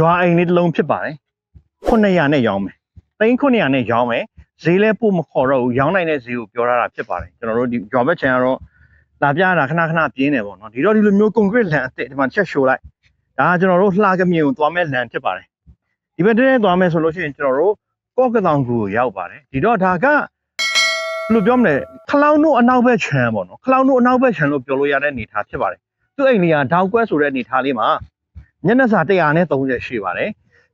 ရွာအိမ်လေးတစ်လုံးဖြစ်ပါတယ်900နဲ့ရောင်းမယ်သိန်း900နဲ့ရောင်းမယ်ဈေးလဲပို့မခေါ်တော့ဘူးရောင်းနိုင်တဲ့ဈေးကိုပြောထားတာဖြစ်ပါတယ်ကျွန်တော်တို့ဒီရွာဘက်ချန်ကတော့လာပြတာခဏခဏပြင်းနေပေါ့နော်ဒီတော့ဒီလိုမျိုး concrete လန်အစ်စ်ဒီမှာချက်ရှိုးလိုက်ဒါကကျွန်တော်တို့လှကမြင်ကိုသွားမဲ့လန်ဖြစ်ပါတယ်ဒီဘက်တည်းသွားမယ်ဆိုလို့ရှိရင်ကျွန်တော်တို့ကော့ကတောင်ကူကိုရောက်ပါတယ်ဒီတော့ဒါကဘယ်လိုပြောမလဲခလောင်းတို့အနောက်ဘက်ချန်ပေါ့နော်ခလောင်းတို့အနောက်ဘက်ချန်လို့ပြောလို့ရတဲ့အနေအထားဖြစ်ပါတယ်သူ့အိမ်လေးကဒေါက်ကွက်ဆိုတဲ့အနေအထားလေးမှာ ညနေစာ130ရှိပါတယ်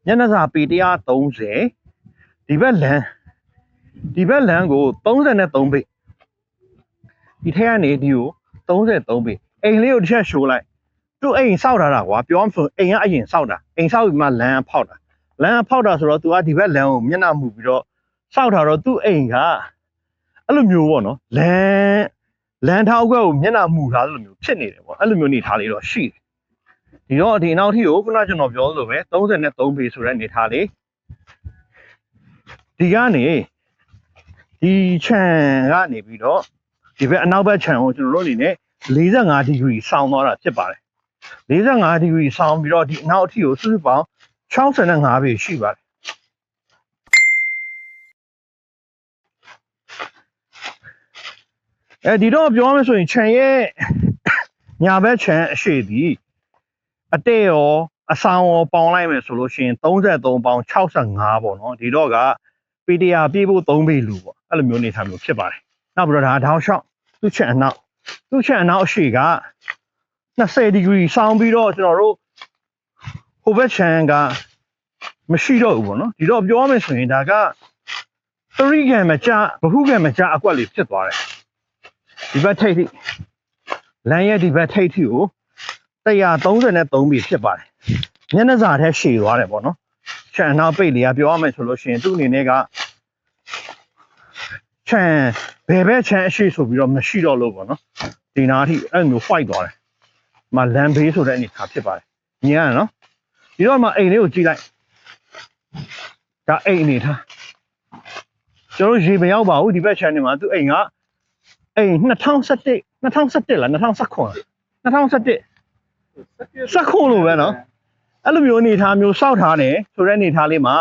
ညနေစာပေ130ဒီဘက်လန်ဒီဘက်လန်ကို33ပေဒီထက်ကနေဒီကို33ပေအိမ်လေးကိုတစ်ချက်ရှိုးလိုက်သူ့အိမ်စောက်ထားတာကွာပြောမှဆိုအိမ်ကအရင်စောက်တာအိမ်စောက်ပြီးမှလန်ကဖောက်တာလန်ကဖောက်တာဆိုတော့ तू ကဒီဘက်လန်ကိုမျက်နှာမူပြီးတော့စောက်ထားတော့သူ့အိမ်ကအဲ့လိုမျိုးပေါ့နော်လန်လန်ထောက်ခွက်ကိုမျက်နှာမူထားလို့မျိုးဖြစ်နေတယ်ပေါ့အဲ့လိုမျိုးနေထားလေးတော့ရှိတယ် ဒီတော့ဒီနောက်ထီကိုခုနကျွန်တော်ပြောလို့ပဲ33ပေဆိုတဲ့အနေထားလေးဒီကနေဒီခြံကနေပြီးတော့ဒီဘက်အနောက်ဘက်ခြံကိုကျွန်တော်တို့အနေနဲ့45ဒီဂရီဆောင်းသွားတာဖြစ်ပါတယ်45ဒီဂရီဆောင်းပြီးတော့ဒီအနောက်ထီကိုစုစုပေါင်း65ပေရှိပါတယ်အဲဒီတော့ပြောရမယ်ဆိုရင်ခြံရဲ့ညာဘက်ခြံအရှိသည် အတဲ့ရောအဆောင်ရောပေါင်းလိုက်မယ်ဆိုလို့ရှိရင်33ပေါင်း65ပေါ့နော်ဒီတော့က PDR ပြေးဖို့3ပေလူပေါ့အဲ့လိုမျိုးနေထားမျိုးဖြစ်ပါတယ်နောက်ပြီးတော့ဒါထောင်းလျှောက်သူ့ချက်အနောက်သူ့ချက်အနောက်အရှိက20ဒီဂရီဆောင်းပြီးတော့ကျွန်တော်တို့ဟိုဘက်ချန်ကမရှိတော့ဘူးပေါ့နော်ဒီတော့ပြောရမယ်ဆိုရင်ဒါက3ကံမကြဘဟုကံမကြအကွက်လေးဖြစ်သွားတယ်ဒီဘက်ထိပ်ထိလမ်းရဲ့ဒီဘက်ထိပ်ထိကို 133ပြီဖြစ်ပါတယ်မျက်နှာစာထဲရှည်သွားတယ်ပေါ့နော်ခြံနောက်ပိတ်လေးကပြောရမယ်ဆိုလို့ရှိရင်သူ့အနေနဲ့ကခြံဘယ်ဘက်ခြံအရှိဆိုပြီးတော့မရှိတော့လို့ပေါ့နော်ဒီနာအထိအဲ့လိုမျိုး white သွားတယ်မလန်ဘေးဆိုတဲ့အနေထားဖြစ်ပါတယ်မြင်ရနော်ဒီတော့မှအိမ်လေးကိုကြည့်လိုက်ဒါအိမ်အနေထားကျွန်တော်ရေမရောက်ပါဘူးဒီဘက်ခြံနေမှာသူ့အိမ်ကအိမ်2017 2017လား2019လား2017 စက်ခုံလို့ပဲနော်အဲ့လိုမျိုးအနေထားမျိုးစောက်ထားတယ်ဆိုတဲ့အနေထားလေးမှာ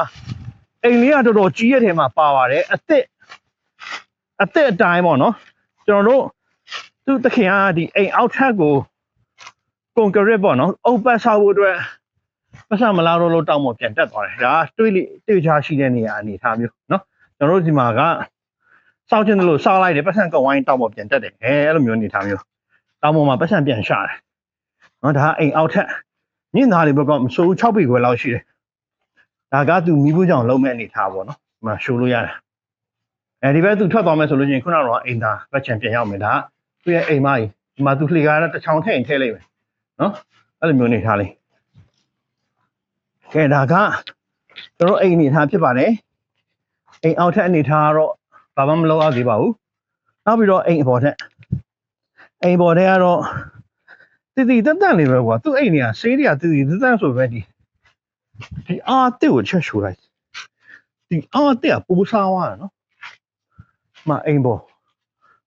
အိမ်လေးကတော်တော်ကြီးရဲ့ထဲမှာပါပါတယ်အစ်စ်အစ်စ်အတိုင်းပေါ့နော်ကျွန်တော်တို့သူ့တခင်ကဒီအိမ်အောက်ထပ်ကိုကွန်ကရစ်ပေါ့နော်အုပ်ပတ်ဆောက်ဖို့အတွက်ပတ်စံမလာတော့လို့တောင်းမပြန်တက်သွားတယ်ဒါကတွေးလိတွေးချရှိတဲ့နေရာအနေထားမျိုးနော်ကျွန်တော်တို့ဒီမှာကစောက်ချင်တယ်လို့စောက်လိုက်တယ်ပတ်စံကဝိုင်းတောင်းမပြန်တက်တယ်အဲအဲ့လိုမျိုးအနေထားမျိုးတောင်းမမှာပတ်စံပြန်ရှာတယ် နော်ဒါကအိမ်အောက်ထက်ညင်သားတွေဘက်ကမဆိုး6ပေခွဲလောက်ရှိတယ်ဒါကသူမိဖို့ကြောင့်လုံးမဲ့အနေထားပေါ့နော်ဒီမှာရှိုးလို့ရတယ်အဲဒီဘက်သူထွက်သွားမယ်ဆိုလို့ချင်းခုနကတော့အိမ်သားဘက်ချန်ပြန်ရောက်မယ်ဒါကသူ့ရဲ့အိမ်မကြီးဒီမှာသူလှေကားတစ်ချောင်းထည့်ရင်ထည့်လိုက်မယ်နော်အဲ့လိုမျိုးအနေထားလေးကဲဒါကကျွန်တော်အိမ်အနေထားဖြစ်ပါတယ်အိမ်အောက်ထက်အနေထားကတော့ဘာမှမလုပ်ရသေးပါဘူးနောက်ပြီးတော့အိမ်အပေါ်ထက်အိမ်ပေါ်ထက်ကတော့ တည်တည်တတ်တတ်လေးပဲကွာသူ့အိမ်နေကဆေးတွေကတည်တည်တတ်တတ်ဆိုပဲဒီဒီအာတစ်ကိုချက်ရှိုးလိုက်ဒီအာတစ်ကပူစားသွားတယ်နော်မအိမ်ပေါ်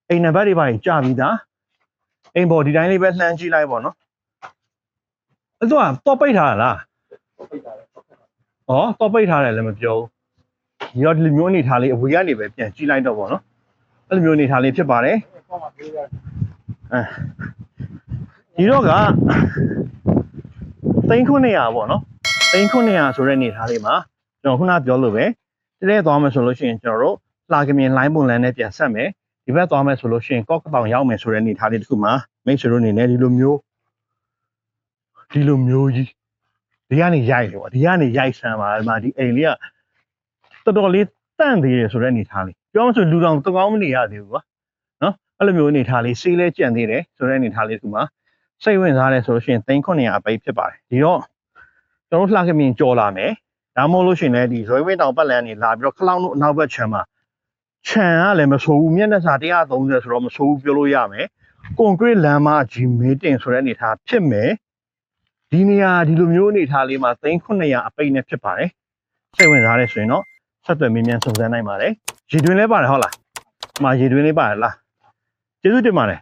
အိမ်နံပါတ်တွေပါရင်ကြာပြီသားအိမ်ပေါ်ဒီတိုင်းလေးပဲလှမ်းကြည့်လိုက်ပေါ့နော်အဲ့တော့တော့ပိတ်ထားတာလားဩတော့ပိတ်ထားတယ်လည်းမပြောဘူးဒီတော့ဒီလိုမျိုးအနေထားလေးအဝေးကနေပဲပြန်ကြည့်လိုက်တော့ပေါ့နော်အဲ့လိုမျိုးအနေထားလေးဖြစ်ပါတယ်အဲ ဒီတော့ကသိန်း900ပေါ့နော်သိန်း900ဆိုတဲ့အနေထားလေးမှာကျွန်တော်ခုနပြောလို့ပဲတလဲသွားမယ်ဆိုလို့ရှိရင်ကျွန်တော်တို့လှကမြင်လိုင်းပုံလန်းနဲ့ပြန်ဆက်မယ်ဒီဘက်သွားမယ်ဆိုလို့ရှိရင်ကော့ကတောင်ရောက်မယ်ဆိုတဲ့အနေထားလေးတစ်ခုမှာမိတ်ဆွေတို့အနေနဲ့ဒီလိုမျိုးဒီလိုမျိုးကြီးဒီကနေရိုက်လို့ဒီကနေရိုက်ဆန်းပါဒီမှာဒီအိမ်လေးကတော်တော်လေးတန့်သေးတယ်ဆိုတဲ့အနေထားလေးပြောမှဆိုလူတော်တကောင်းမနေရသေးဘူးကွာနော်အဲ့လိုမျိုးအနေထားလေးစေးလဲကြံသေးတယ်ဆိုတဲ့အနေထားလေးဒီမှာ စိတ်ဝင်စားတယ်ဆိုလို့ရှိရင်3900အပိတ်ဖြစ်ပါတယ်ဒီတော့ကျွန်တော်လှခမင်းကြော်လာမယ်ဒါမှမဟုတ်လို့ရှိရင်လည်းဒီဇွဲဝင်းတောင်ပတ်လန်းနေလာပြီးတော့ခလောင်းတို့အနောက်ဘက်ခြမ်းမှာခြံကလည်းမဆိုးဘူးမျက်နှာစာ130ဆိုတော့မဆိုးဘူးပြောလို့ရမယ်ကွန်ကရစ်လမ်းမကြီးမေးတင်ဆိုတဲ့အနေထားဖြစ်မယ်ဒီနေရာဒီလိုမျိုးအနေထားလေးမှာ3900အပိတ်နဲ့ဖြစ်ပါတယ်စိတ်ဝင်စားတယ်ဆိုရင်တော့ဆက်သွယ်မြင်းမြန်စုံစမ်းနိုင်ပါတယ်ရေတွင်လဲပါတယ်ဟုတ်လားဒီမှာရေတွင်လေးပါတယ်လားကျေးဇူးတင်ပါတယ်